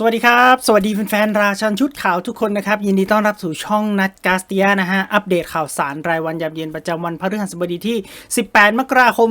สวัสดีครับ สวัสดีแฟนๆราชันชุดข่าวทุกคนนะครับ ยินดีต้อนรับสู่ช่องนัดกาสเตียนะฮะ อัปเดตข่าวสารรายวันยามเย็นประจำวันพฤหัสบดีที่ 18 มกราคม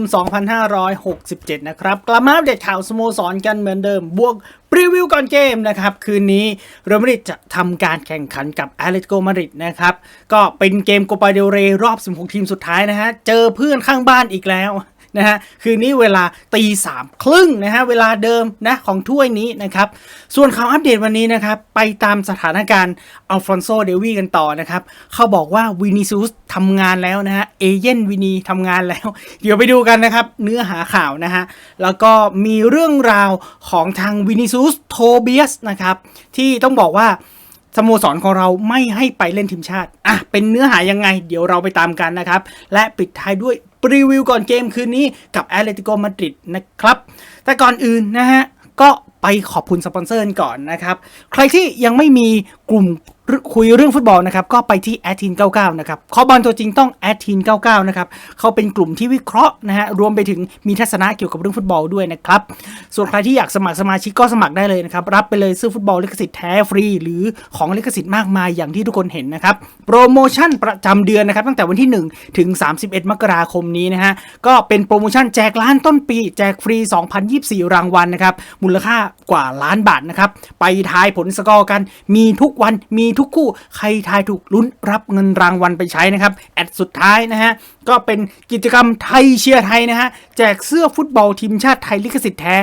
2567 นะครับ กลับมาอัปเดตข่าวสโมสรกันเหมือนเดิม บวกรีวิวก่อนเกมนะครับ คืนนี้เรอัลมาดริดจะทำการแข่งขันกับแอตเลติโกมาดริดนะครับ ก็เป็นเกมโกปาเดลเรรอบ 16 ทีมสุดท้ายนะฮะ เจอเพื่อนข้างบ้านอีกแล้ว นะฮะคืนนี้เวลาตีสามครึ่งนะฮะเวลาเดิมนะของถ้วยนี้นะครับส่วนข่าวอัปเดตวันนี้นะครับไปตามสถานการณ์อัลฟอนโซเดวีกันต่อนะครับเขาบอกว่าวินิซูสทำงานแล้วนะฮะเอเย่นวินีทำงานแล้ว เดี๋ยวไปดูกันนะครับเนื้อหาข่าวนะฮะแล้วก็มีเรื่องราวของทางวินิซูสโทเบียสนะครับที่ต้องบอกว่า สโมสรของเราไม่ให้ไปเล่นทีมชาติอะเป็นเนื้อหายังไง เดี๋ยวเราไปตามกันนะครับ และปิดท้ายด้วยรีวิวก่อนเกมคืนนี้กับแอตเลติโกมาดริดนะครับ แต่ก่อนอื่นนะฮะ ก็ไปขอบคุณสปอนเซอร์ก่อนนะครับ ใครที่ยังไม่มีกลุ่ม คุยเรื่องฟุตบอลนะครับก็ไปที่แอดทีน99นะครับขอบอลตัวจริงต้องแอดทีน99นะครับเขาเป็นกลุ่มที่วิเคราะห์นะฮะรวมไปถึงมีทัศนะเกี่ยวกับเรื่องฟุตบอลด้วยนะครับส่วนใครที่อยากสมัครสมาชิกก็สมัครได้เลยนะครับรับไปเลยเสื้อฟุตบอลลิขสิทธิ์แท้ฟรี หรือของลิขสิทธิ์มากมายอย่างที่ทุกคนเห็นนะครับโปรโมชั่นประจำเดือนนะครับตั้งแต่วันที่ 1 ถึง 31 มกราคมนี้นะฮะก็เป็นโปรโมชั่นแจกล้านต้นปี แจกฟรี 2024 รางวัลนะครับมูลค่ากว่าล้านบาทนะครับไปทายผลสกอร์กันมีทุกวันมีทุกคู่ ใครทายถูกลุ้นรับเงินรางวัลไปใช้นะครับ แอดสุดท้ายนะฮะ ก็เป็นกิจกรรมไทยเชียร์ไทยนะฮะ แจกเสื้อฟุตบอลทีมชาติไทยลิขสิทธิ์แท้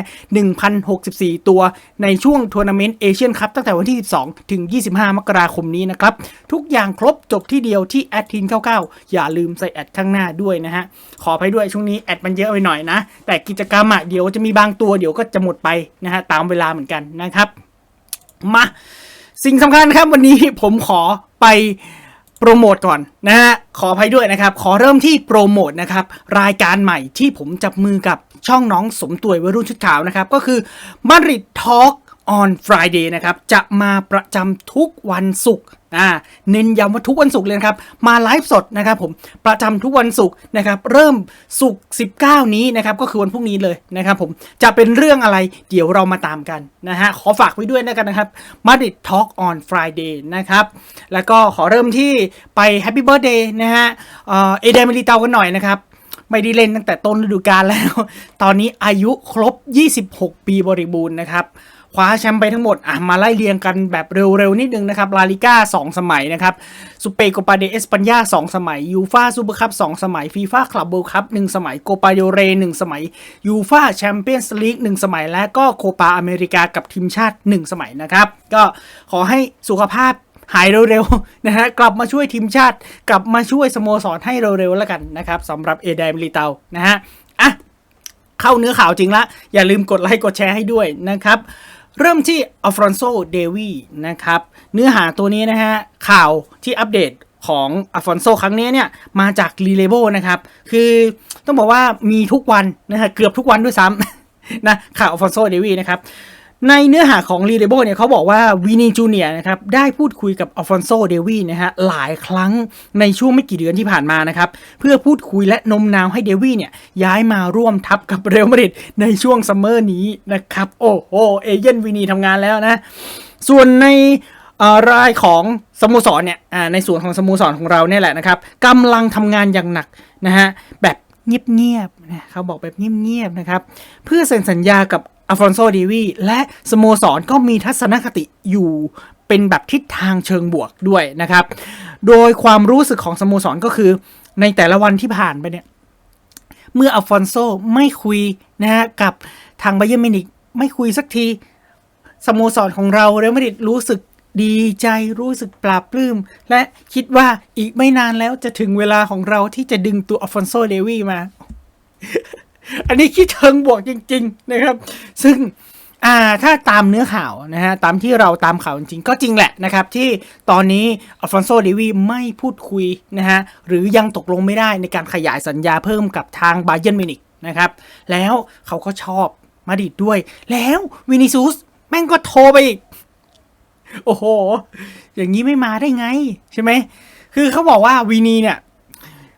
1,064 ตัวในช่วงทัวร์นาเมนต์เอเชียนคัพตั้งแต่วันที่ 12 ถึง 25 มกราคมนี้นะครับ ทุกอย่างครบจบที่เดียวที่แอดทิน99อย่าลืมใส่แอดข้างหน้าด้วยนะฮะ ขอไปด้วยช่วงนี้แอดมันเยอะไปหน่อยนะ แต่กิจกรรมอะเดี๋ยวจะมีบางตัวเดี๋ยวก็จะหมดไปนะฮะตามเวลาเหมือนกันนะครับ มา สิ่งสำคัญครับวันนี้ผมขอไปโปรโมทก่อนนะฮะขออภัยด้วยนะครับ ขอเริ่มที่โปรโมทนะครับรายการใหม่ที่ผมจับมือกับช่องน้องสมตวยวัยรุ่นชุดขาวนะครับ ก็คือ Madrid Talk on Friday นะครับ จะมาประจำทุกวันศุกร์ อ่าเน้นย้ำว่าทุกวันศุกร์เลยครับ มาไลฟ์สดนะครับผมประจำทุกวันศุกร์นะครับ เริ่มศุกร์19 นี้นะครับ ก็คือวันพรุ่งนี้เลยนะครับผมจะเป็นเรื่องอะไรเดี๋ยวเรามาตามกันนะฮะขอฝากไว้ด้วยนะกันนะครับ Madrid Talk on Friday นะครับแล้วก็ขอเริ่มที่ไป Happy Birthday นะฮะเอเอเดมิลิเตากันหน่อยนะครับไม่ได้เล่นตั้งแต่ต้นฤดูกาลแล้ว ตอนนี้อายุครบ 26 ปีบริบูรณ์นะครับ คว้าแชมป์ไปทั้งหมดอะมาไล่เรียงกันแบบเร็วๆ นิดนึงนะครับลาลิก้า2สมัยนะครับซูเปโกปาเดเอสปัญญา2สมัยยูฟาซูเปอร์คัพ2สมัยฟีฟ่าคลับเบิลคัพ1สมัยโกปาโยเร1สมัยยูฟาแชมเปี้ยนส์ลีก1สมัย และก็โคปาอเมริกากับทีมชาติ 1 สมัยนะครับ ก็ขอให้สุขภาพหายเร็วๆนะฮะกลับมาช่วยทีมชาติ กลับมาช่วยสโมสรให้เร็วๆแล้วกันนะครับสำหรับเอเดมิลิเตานะฮะอะเข้าเนื้อข่าวจริงละ อย่าลืมกดไลค์กดแชร์ให้ด้วยนะครับ เริ่มที่อัลฟรอนโซเดวีนะครับ เนื้อหาตัวนี้นะฮะ ข่าวที่อัปเดตของอัลฟอนโซครั้งนี้เนี่ยมาจากรีเลเบลนะครับ คือต้องบอกว่ามีทุกวันนะฮะเกือบทุกวันด้วยซ้ำนะข่าวอัลฟอนโซเดวีนะครับ ในเนื้อหาของรีเลโบเนี่ยเขาบอกว่าวินีจูเนียนะครับได้พูดคุยกับอัลฟอนโซเดวีนะฮะหลายครั้งในช่วงไม่กี่เดือนที่ผ่านมานะครับเพื่อพูดคุยและนมนาวให้เดวีเนี่ยย้ายมาร่วมทัพกับเรอัลมาดริดในช่วงซัมเมอร์นี้นะครับโอ้โหเอเย่นวินีทำงานแล้วนะส่วนในรายของสโมสรเนี่ยในส่วนของสโมสรของเราเนี่ยแหละนะครับกำลังทำงานอย่างหนักนะฮะแบบเงียบๆนะเขาบอกแบบเงียบๆนะครับ เพื่อเซ็นสัญญากับ อัลฟอนโซเดวีและสโมสรก็มีทัศนคติอยู่เป็นแบบทิศทางเชิงบวกด้วยนะครับ โดยความรู้สึกของสโมสรก็คือในแต่ละวันที่ผ่านไปเนี่ย เมื่ออัลฟอนโซไม่คุยนะฮะกับทางไบเยอร์มินิกไม่คุยสักทีสโมสรของเราเรอัลมาดริดรู้สึกดีใจรู้สึกปลาบปลื้ม และคิดว่าอีกไม่นานแล้วจะถึงเวลาของเราที่จะดึงตัวอัลฟอนโซเดวีมา อันนี้คิดเชิงบวกจริง ๆ นะครับ ซึ่งอ่าถ้าตามเนื้อข่าวนะฮะตามที่เราตามข่าวจริงก็จริงแหละนะครับ ที่ตอนนี้อัลฟอนโซเดวีไม่พูดคุยนะฮะหรือยังตกลงไม่ได้ในการขยายสัญญาเพิ่มกับทางบาเยนมินิกนะครับ แล้วเขาก็ชอบมาดิดด้วย แล้ววินิซูสแม่งก็โทรไปอีก โอ้โห อย่างนี้ไม่มาได้ไงใช่ไหม คือเขาบอกว่าวีนีเนี่ย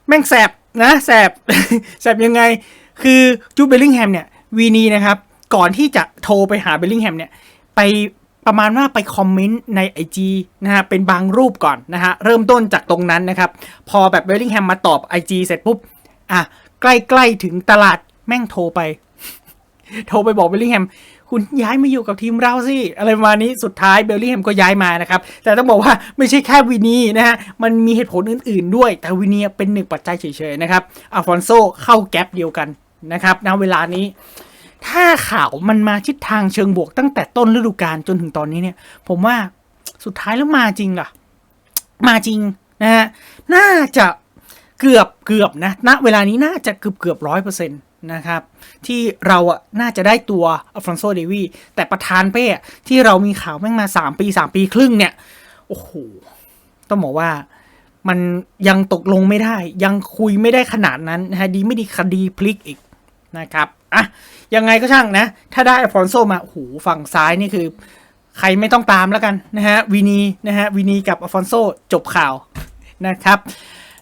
แม่งแสบนะแสบแสบยังไง คือจูเบลลิงแฮมเนี่ยวีนีนะครับก่อนที่จะโทรไปหาเบลลิงแฮมเนี่ยไปประมาณว่าไปคอมเมนต์ใน IG นะฮะเป็นบางรูปก่อนนะฮะเริ่มต้นจากตรงนั้นนะครับ พอแบบเบลลิงแฮมมาตอบ IG เสร็จปุ๊บอะใกล้ๆถึงตลาดแม่งโทรไป โทรไปบอกเบลลิงแฮมคุณย้ายมาอยู่กับทีมเราสิอะไรประมาณนี้สุดท้ายเบลลิงแฮมก็ย้ายมานะครับ แต่ต้องบอกว่าไม่ใช่แค่วินีนะฮะมันมีเหตุผลอื่นๆด้วย แต่วินีเป็นหนึ่งปัจจัยเฉยๆนะครับอัลฟอนโซเข้าแก๊ปเดียวกัน นะครับณเวลานี้ ถ้าข่าวมันมาทิศทางเชิงบวกตั้งแต่ต้นฤดูกาลจนถึงตอนนี้เนี่ย ผมว่าสุดท้ายแล้วมาจริงล่ะ มาจริงนะฮะน่าจะเกือบเกือบนะณเวลานี้น่าจะเกือบเกือบร้อยเปอร์เซ็นต์นะครับ ที่เราอะน่าจะได้ตัวอัลฟรอนโซเดวีแต่ประธานเป้ะที่เรามีข่าวแม่งมา 3 ปี 3 ปีครึ่งเนี่ย โอ้โห ต้องบอกว่ามันยังตกลงไม่ได้ ยังคุยไม่ได้ขนาดนั้นนะฮะดีไม่ดีคดีพลิกอีก นะครับอะยังไงก็ช่างนะ ถ้าได้อฟอนโซมาโอ้โหฝั่งซ้ายนี่คือ ใครไม่ต้องตามแล้วกันนะฮะวินีนะฮะวินีกับอฟอนโซจบข่าวนะครับ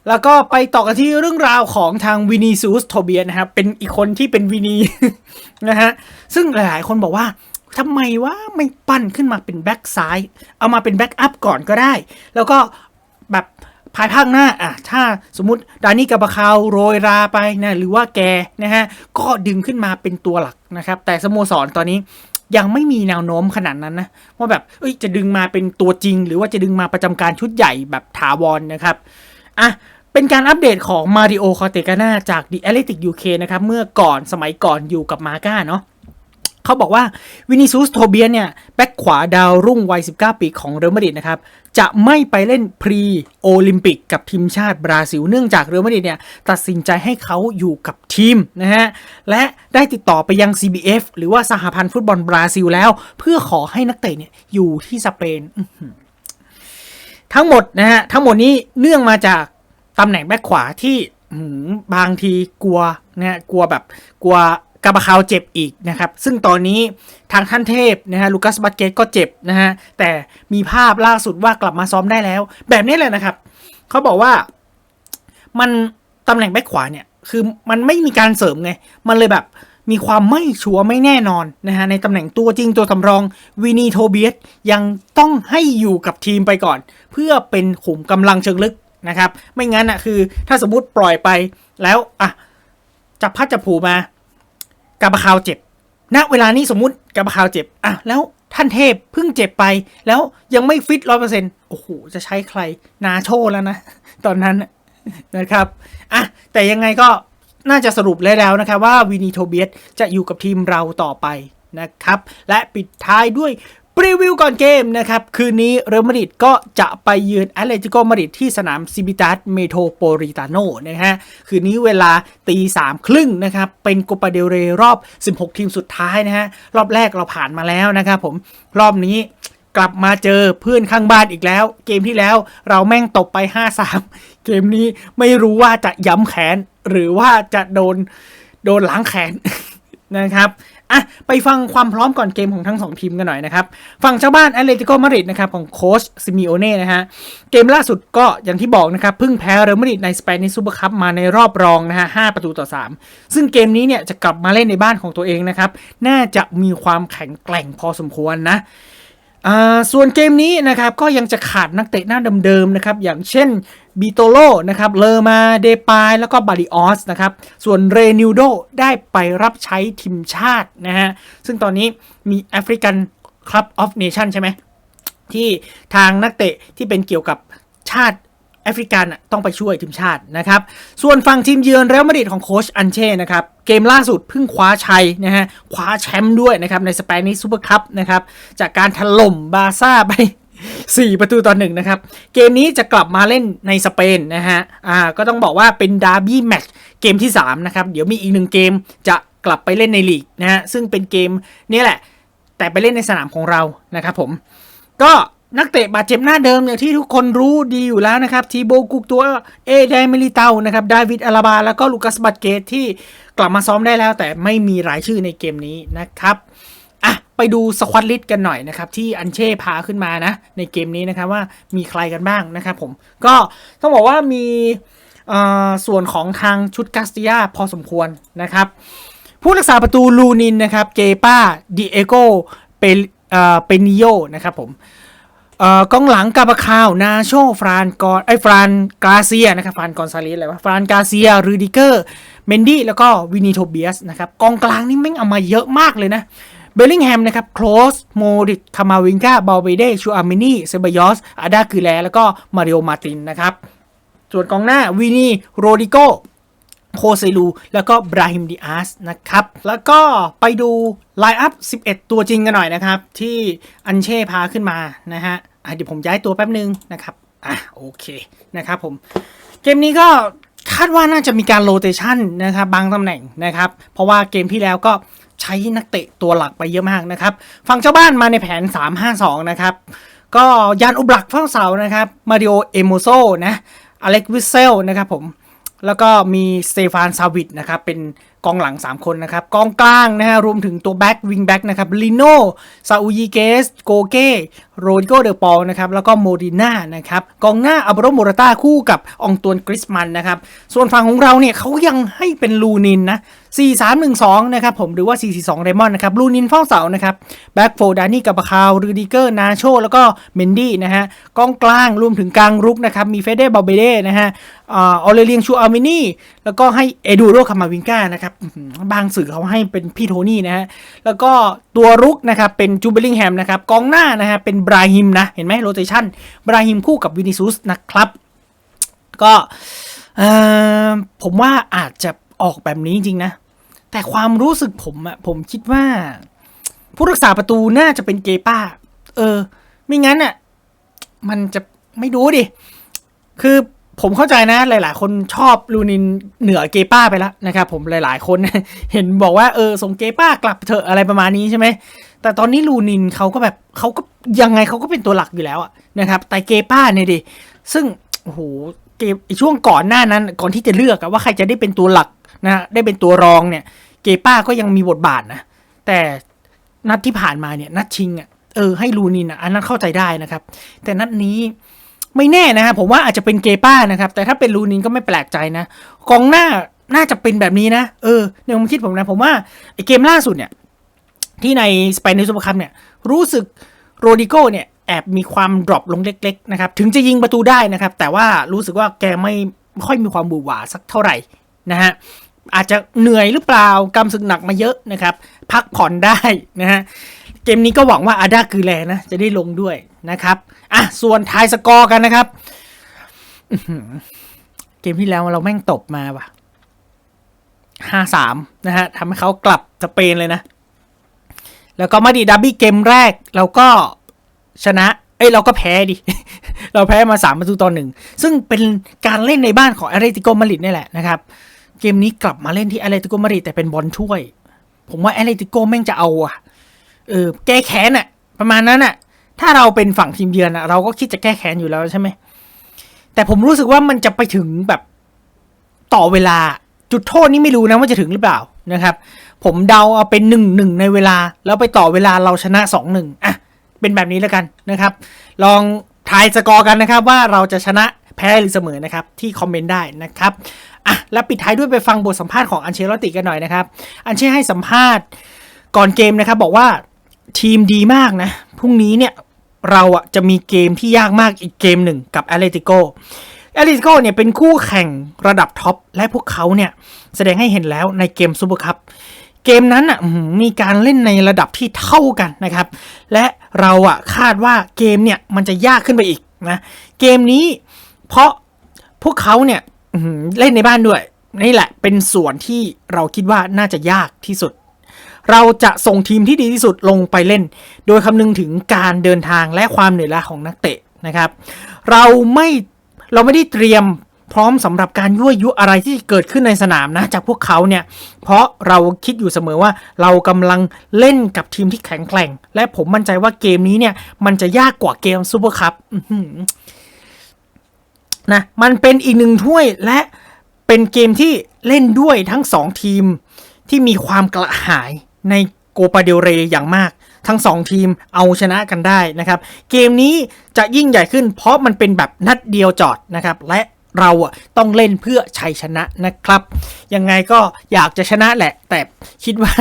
แล้วก็ไปต่อกันที่เรื่องราวของทางวินีซูสโทเบียนะครับเป็นอีกคนที่เป็นวินีนะฮะซึ่งหลายๆคนบอกว่าทำไมว่าไม่ปั้นขึ้นมาเป็นแบ็กซ้าย เอามาเป็นแบ็กอัพก่อนก็ได้ แล้วก็แบบ ภายภาคหน้าอะถ้าสมมติดานี่กับปะคาวโรยราไปนะหรือว่าแกนะฮะก็ดึงขึ้นมาเป็นตัวหลักนะครับ แต่สโมสรตอนนี้ยังไม่มีแนวโน้มขนาดนั้นนะว่าแบบเอ้ยจะดึงมาเป็นตัวจริง หรือว่าจะดึงมาประจำการชุดใหญ่แบบถาวรนนะครับอะเป็นการอัปเดตของมาริโอคอเตกาน่าจาก The Athletic UK นะครับ เมื่อก่อนสมัยก่อนอยู่กับมาก้าเนาะ เขาบอกว่าวินิซูสโทเบียเนี่ยแบ็คขวาดาวรุ่งวัย 19 ปีของเรอัลมาดริดนะครับ จะไม่ไปเล่นพรีโอลิมปิกกับทีมชาติบราซิล เนื่องจากเรอัลมาดริดเนี่ยตัดสินใจให้เขาอยู่กับทีมนะฮะ และได้ติดต่อไปยัง CBF หรือว่าสหพันธ์ฟุตบอลบราซิลแล้ว เพื่อขอให้นักเตะเนี่ยอยู่ที่สเปนทั้งหมดนะฮะทั้งหมดนี้เนื่องมาจากตำแหน่งแบ็คขวาที่บางทีกลัวนะกลัวแบบกลัว กาบาคาวเจ็บอีกนะครับ ซึ่งตอนนี้ทางท่านเทพนะฮะลูคัสบัตเกตก็เจ็บนะฮะ แต่มีภาพล่าสุดว่ากลับมาซ้อมได้แล้ว แบบนี้เลยนะครับ เขาบอกว่ามันตำแหน่งแบ็คขวาเนี่ย คือมันไม่มีการเสริมไง มันเลยแบบมีความไม่ชัวร์ไม่แน่นอนนะฮะในตำแหน่งตัวจริงตัวสำรองวินีโทเบียสยังต้องให้อยู่กับทีมไปก่อน เพื่อเป็นขุมกำลังเชิงลึกนะครับ ไม่งั้นอะคือถ้าสมมติปล่อยไปแล้วอะจับพัดจับผูมา กาบาคาวเจ็บณเวลานี้สมมุติกาบาคาวเจ็บอะแล้วท่านเทพเพิ่งเจ็บไป แล้วยังไม่ฟิตร้อยเปอร์เซ็นต์โอ้โห จะใช้ใครนาโชแล้วนะ ตอนนั้นนะครับอะแต่ยังไงก็น่าจะสรุปแล้วนะครับว่าวินีโทเบียสจะอยู่กับทีมเราต่อไปนะครับ และปิดท้ายด้วย ปรีวิวก่อนเกมนะครับ คืนนี้เรอัลมาดริดก็จะไปเยือนแอตเลติโกมาดริดที่สนามซิบิตัสเมโทโปริตาโนนะฮะ คืนนี้เวลาตีสามครึ่งนะครับ เป็นโกปาเดลเรรอบ 16 ทีมสุดท้ายนะฮะ รอบแรกเราผ่านมาแล้วนะครับผม รอบนี้กลับมาเจอเพื่อนข้างบ้านอีกแล้ว เกมที่แล้วเราแม่งตบไป 5-3 เกมนี้ไม่รู้ว่าจะย้ำแขน หรือว่าจะโดนโดนล้างแขนนะครับ อะไปฟังความพร้อมก่อนเกมของทั้งสองทีมกันหน่อยนะครับ ฝั่งเจ้าบ้านแอตเลติโกมาดริดนะครับของโค้ชซิมิโอเน่นะฮะ เกมล่าสุดก็อย่างที่บอกนะครับ เพิ่งแพ้เรอัลมาดริดในสเปนในซูเปอร์คัพมาในรอบรองนะฮะ5ประตูต่อ 3 ซึ่งเกมนี้เนี่ยจะกลับมาเล่นในบ้านของตัวเองนะครับ น่าจะมีความแข็งแกร่งพอสมควรนะ ส่วนเกมนี้นะครับก็ยังจะขาดนักเตะหน้าเดิมๆนะครับอย่างเช่นบิโตโลนะครับเลอมาเดปายแล้วก็บาริออสนะครับส่วนเรนิวโดได้ไปรับใช้ทีมชาตินะฮะซึ่งตอนนี้มีแอฟริกันคลับออฟเนชั่นใช่ไหมที่ทางนักเตะที่เป็นเกี่ยวกับชาติ แอฟริกันน่ะต้องไปช่วยทีมชาตินะครับ ส่วนฝั่งทีมเยือนเรอัลมาดริดของโค้ชอันเช่นะครับเกมล่าสุดเพิ่งคว้าชัยนะฮะคว้าแชมป์ด้วยนะครับในสเปนิชซูเปอร์คัพนะครับจากการถล่มบาซ่าไป4 ประตูต่อหนึ่งนะครับ เกมนี้จะกลับมาเล่นในสเปนนะฮะ อ่า ก็ต้องบอกว่าเป็นดาร์บี้แมตช์เกมที่ 3 นะครับ เดี๋ยวมีอีกหนึ่งเกมจะกลับไปเล่นในลีกนะฮะ ซึ่งเป็นเกมนี้แหละ แต่ไปเล่นในสนามของเรานะครับผม ก็ นักเตะบาดเจ็บหน้าเดิมอย่างที่ทุกคนรู้ดีอยู่แล้วนะครับทีโบกุกตัวเอเดมิลิเตานะครับดาวิดอาราบา แล้วก็ลูคัสบัตเกตที่กลับมาซ้อมได้แล้ว แต่ไม่มีรายชื่อในเกมนี้นะครับอะไปดูสควอตลิสกันหน่อยนะครับ ที่อันเช่พาขึ้นมานะ ในเกมนี้นะครับว่ามีใครกันบ้างนะครับผมก็ต้องบอกว่ามีส่วนของทางชุดกาสติยาพอสมควรนะครับ ผู้รักษาประตูลูนินนะครับเกป้าดิเอโกเปเอ่อเปนิโยนะครับผม เอ่อกองหลังกาบาคาวนาโชฟรานกอนไอฟรานกาเซียนะครับฟรานกอนซาเลสอะไรวะฟรานกาเซียรูดิเกอร์เมนดี้แล้วก็วินีโทเบียสนะครับกองกลางนี่แม่งเอามาเยอะมากเลยนะเบลลิงแฮมนะครับโคลสโมดิกคามาวิงกาบาเบเดชูอามินีเซบายอสอาดาคือแลแล้วก็มาริโอมาตินนะครับส่วนกองหน้าวินีโรดิโก โคเซลูแล้วก็บราฮิมดิอาสนะครับ แล้วก็ไปดูไลน์อัพ 11 ตัวจริงกันหน่อยนะครับ ที่อันเช่พาขึ้นมานะฮะะเดี๋ยวผมย้ายตัวแป๊บนึงนะครับอะโอเคนะครับผม เกมนี้ก็คาดว่าน่าจะมีการโรเตชันนะครับบางตำแหน่งนะครับ เพราะว่าเกมที่แล้วก็ใช้นักเตะตัวหลักไปเยอะมากนะครับ ฝั่งเจ้าบ้านมาในแผน 3-5-2 นะครับ ก็ยานอุบลักเฝ้าเสานะครับ มาริโอ เอโมโซนะ อเล็กวิเซลนะครับผม แล้วก็มีสเตฟานซาวิดนะครับเป็นกองหลัง 3 คนนะครับกองกลางนะฮะรวมถึงตัวแบ็กวิงแบ็กนะครับลิโนซาอูยิเกสโกเก้โรดิโกเดอปอลนะครับแล้วก็โมดิน่านะครับกองหน้าอับรโมราตาคู่กับองตวนกริสมันนะครับส่วนฝั่งของเราเนี่ยเขายังให้เป็นลูนินนะ 4-3-1-2 นะครับผมหรือว่า 4-4-2 เรมอนนะครับลูนินเฝ้าเสานะครับแบ็กโฟดานี่กับคาวรูดิเกอร์นาโชแล้วก็เมนดี้นะฮะกองกลางรวมถึงกลางรุกนะครับมีเฟเดบาเบเดนะฮะออเลเลียงชูอาร์มินี่แล้วก็ให้เอดูโรคามาวิงกานะครับบางสื่อเขาให้เป็นพี่โทนี่นะฮะแล้วก็ตัวรุกนะครับเป็นจูเบลิงแฮมนะครับกองหน้านะฮะเป็นบราฮิมนะเห็นไหมโรเตชันบราฮิมคู่กับวินิซุสนะครับ ก็ผมว่าอาจจะออกแบบนี้จริงๆนะ แต่ความรู้สึกผมอะผมคิดว่า ผู้รักษาประตูน่าจะเป็นเกป้า เออ ไม่งั้นอะมันจะไม่รู้ดิ คือผมเข้าใจนะ หลาย ๆ คนชอบลูนินเหนือเกป้าไปแล้วนะครับผมหลาย ๆ คนเห็นบอกว่าเออส่งเกป้ากลับเถอะอะไรประมาณนี้ใช่ไหมแต่ตอนนี้ลูนินเขาก็แบบเขาก็ยังไงเขาก็เป็นตัวหลักอยู่แล้วอะนะครับ แต่เกป้าเนี่ยดิซึ่งโอ้โหเกมช่วงก่อนหน้านั้น ก่อนที่จะเลือกว่าใครจะได้เป็นตัวหลัก นะฮะได้เป็นตัวรองเนี่ย เกป้าก็ยังมีบทบาทนะ แต่นัดที่ผ่านมาเนี่ย นัดชิงอะเออให้ลูนินอะอันนั้นเข้าใจได้นะครับ แต่นัดนี้ไม่แน่นะครับผมว่าอาจจะเป็นเกป้านะครับ แต่ถ้าเป็นลูนินก็ไม่แปลกใจนะกองหน้าน่าจะเป็นแบบนี้นะเออในความคิดผมนะ ผมว่าไอเกมล่าสุดเนี่ย ที่ในสเปนในซูเปอร์คัพเนี่ย รู้สึกโรดิโกเนี่ยแอบมีความดรอปลงเล็ก ๆ นะครับ ถึงจะยิงประตูได้นะครับ แต่ว่ารู้สึกว่าแกไม่ไม่ค่อยมีความบูหวาสักเท่าไหร่นะฮะ อาจจะเหนื่อยหรือเปล่ากำศึกหนักมาเยอะนะครับ พักผ่อนได้นะฮะเกมนี้ก็หวังว่าอาดาคือแลนะ จะได้ลงด้วยนะครับอะส่วนทายสกอร์กันนะครับเกมที่แล้วเราแม่งตบมาว่ะห้าสามนะฮะทำให้เขากลับสเปนเลยนะ แล้วก็มาดิดับบี้เกมแรก เราก็ชนะ เอ้ยเราก็แพ้ดิ เราแพ้มาสามประตูต่อหนึ่ง ซึ่งเป็นการเล่นในบ้านของอาร์เรติโกมาริดนี่แหละนะครับ เกมนี้กลับมาเล่นที่อาร์เรติโกมาริแต่เป็นบอลถ้วย ผมว่าอาร์เรติโกแม่งจะเอาอะเออ แก้แค้นอะประมาณนั้นอะถ้าเราเป็นฝั่งทีมเยือนอะเราก็คิดจะแก้แค้นอยู่แล้วใช่ไหม แต่ผมรู้สึกว่ามันจะไปถึงแบบต่อเวลา จุดโทษนี่ไม่รู้นะว่าจะถึงหรือเปล่านะครับ ผมเดาเอาเป็นหนึ่งหนึ่งในเวลา แล้วไปต่อเวลาเราชนะสองหนึ่งอะ เป็นแบบนี้แล้วกันนะครับ ลองทายสกอร์กันนะครับว่าเราจะชนะ แพ้หรือเสมอนะครับที่คอมเมนต์ได้นะครับอะแล้วปิดท้ายด้วยไปฟังบทสัมภาษณ์ของอันเชลติกันหน่อยนะครับ อันเช่ให้สัมภาษณ์ก่อนเกมนะครับบอกว่าทีมดีมากนะพรุ่งนี้เนี่ยเราอะจะมีเกมที่ยากมากอีกเกมหนึ่งกับแอตเลติโกแอตเลติโกเนี่ยเป็นคู่แข่งระดับท็อปและพวกเขาเนี่ยแสดงให้เห็นแล้วในเกมซูเปอร์คัพเกมนั้นอะมีการเล่นในระดับที่เท่ากันนะครับ และเราอะคาดว่าเกมเนี่ยมันจะยากขึ้นไปอีกนะเกมนี้ เพราะพวกเขาเนี่ยเล่นในบ้านด้วย นี่แหละเป็นส่วนที่เราคิดว่าน่าจะยากที่สุด เราจะส่งทีมที่ดีที่สุดลงไปเล่น โดยคำนึงถึงการเดินทางและความเหนื่อยล้าของนักเตะนะครับ เราไม่เราไม่ได้เตรียมพร้อมสำหรับการยั่วยุอะไรที่เกิดขึ้นในสนามนะจากพวกเขาเนี่ย เพราะเราคิดอยู่เสมอว่าเรากำลังเล่นกับทีมที่แข็งแกร่ง และผมมั่นใจว่าเกมนี้เนี่ย มันจะยากกว่าเกมซูเปอร์คัพ นะมันเป็นอีกหนึ่งถ้วยและเป็นเกมที่เล่นด้วยทั้งสองทีม ที่มีความกระหายในโกปาเดลเรย์อย่างมาก ทั้งสองทีมเอาชนะกันได้นะครับ เกมนี้จะยิ่งใหญ่ขึ้น เพราะมันเป็นแบบนัดเดียวจอดนะครับ และเราอะต้องเล่นเพื่อชัยชนะนะครับ ยังไงก็อยากจะชนะแหละ แต่คิดว่า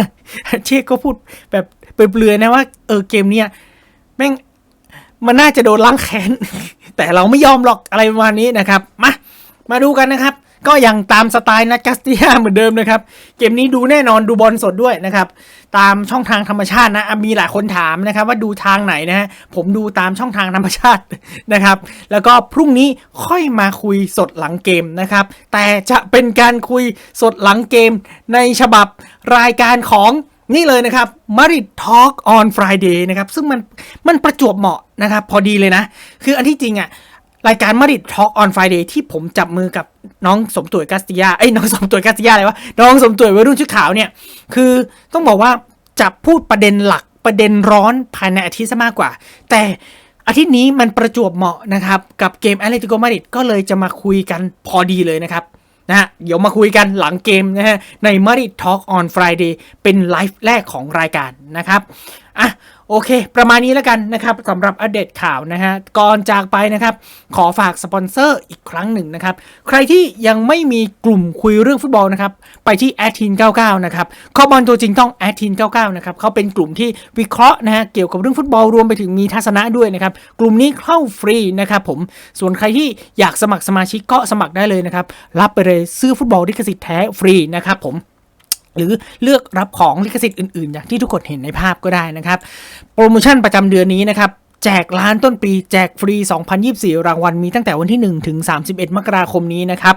เชษก็พูดแบบเปลือยนะว่า เออเกมเนี้ยแม่งมันน่าจะโดนล้างแค้น แต่เราไม่ยอมหรอกอะไรประมาณนี้นะครับ มา มาดูกันนะครับ ก็ยังตามสไตล์นัดกัสตียาเหมือนเดิมนะครับ เกมนี้ดูแน่นอนดูบอลสดด้วยนะครับ ตามช่องทางธรรมชาตินะอะมีหลายคนถามนะครับว่าดูทางไหนนะฮะ ผมดูตามช่องทางธรรมชาตินะครับ แล้วก็พรุ่งนี้ค่อยมาคุยสดหลังเกมนะครับ แต่จะเป็นการคุยสดหลังเกมในฉบับรายการของ นี่เลยนะครับ Marit Talk on Friday นะครับ ซึ่งมันมันประจวบเหมาะนะครับ พอดีเลยนะ คืออันที่จริงอะรายการ Marit Talk on Friday ที่ผมจับมือกับน้องสมตุยกัสติยาเอ้น้องสมตุยกัสติยาอะไรวะน้องสมตุยวัยรุ่นชุดขาวเนี่ย คือต้องบอกว่าจะพูดประเด็นหลักประเด็นร้อนภายในอาทิตย์ซะมากกว่า แต่อาทิตย์นี้มันประจวบเหมาะนะครับ กับเกม Atletico Madrid ก็เลยจะมาคุยกันพอดีเลยนะครับ นะฮะเดี๋ยวมาคุยกันหลังเกมนะฮะใน m a r i Talk on Friday เป็นไลฟ์แรกของรายการนะครับ อะโอเค ประมาณนี้แล้วกันนะครับสำหรับอัปเดตข่าวนะฮะก่อนจากไปนะครับขอฝากสปอนเซอร์อีกครั้งหนึ่งนะครับใครที่ยังไม่มีกลุ่มคุยเรื่องฟุตบอลนะครับไปที่ a t 1 9 9 นะครับข้อบอลตัวจริงต้อง a t 1 9 9 นะครับเขาเป็นกลุ่มที่วิเคราะห์นะฮะเกี่ยวกับเรื่องฟุตบอลรวมไปถึงมีทัศนะด้วยนะครับกลุ่มนี้เข้าฟรีนะครับผมส่วนใครที่อยากสมัครสมาชิกก็สมัครได้เลยนะครับรับไปเลยซื้อฟุตบอลลิขสิทธิ์แท้ฟรีนะครับผม หรือเลือกรับของลิขสิทธิ์อื่นๆ อย่างที่ทุกคนเห็นในภาพก็ได้นะครับ โปรโมชั่นประจำเดือนนี้นะครับแจกล้านต้นปีแจกฟรี 2024 รางวัลมีตั้งแต่วันที่ 1 ถึง 31 มกราคมนี้นะครับ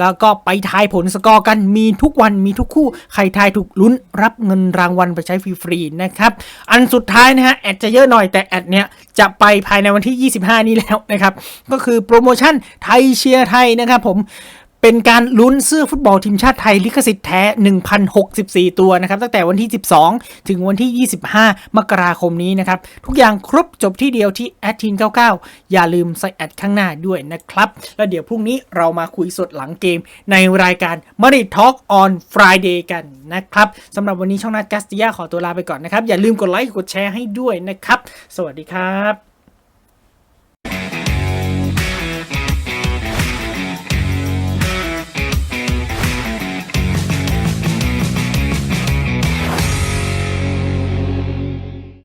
แล้วก็ไปทายผลสกอร์กันมีทุกวันมีทุกคู่ ใครทายถูกลุ้นรับเงินรางวัลไปใช้ฟรีๆนะครับ อันสุดท้ายนะฮะ แอดจะเยอะหน่อยแต่แอดเนี้ยจะไปภายในวันที่ 25 นี้แล้วนะครับ ก็คือโปรโมชั่นไทยเชียร์ไทยนะครับผม เป็นการลุ้นเสื้อฟุตบอลทีมชาติไทยลิขสิทธิ์แท้ 1,064 ตัวนะครับ ตั้งแต่วันที่ 12 ถึงวันที่ 25 มกราคมนี้นะครับ ทุกอย่างครบจบที่เดียวที่แอดทีน99 อย่าลืมใส่แอดข้างหน้าด้วยนะครับ แล้วเดี๋ยวพรุ่งนี้เรามาคุยสดหลังเกมในรายการ m a r i Talk on Friday กันนะครับสำหรับวันนี้ช่องนัดกัสติยาขอตัวลาไปก่อนนะครับ อย่าลืมกดไลค์กดแชร์ให้ด้วยนะครับ สวัสดีครับ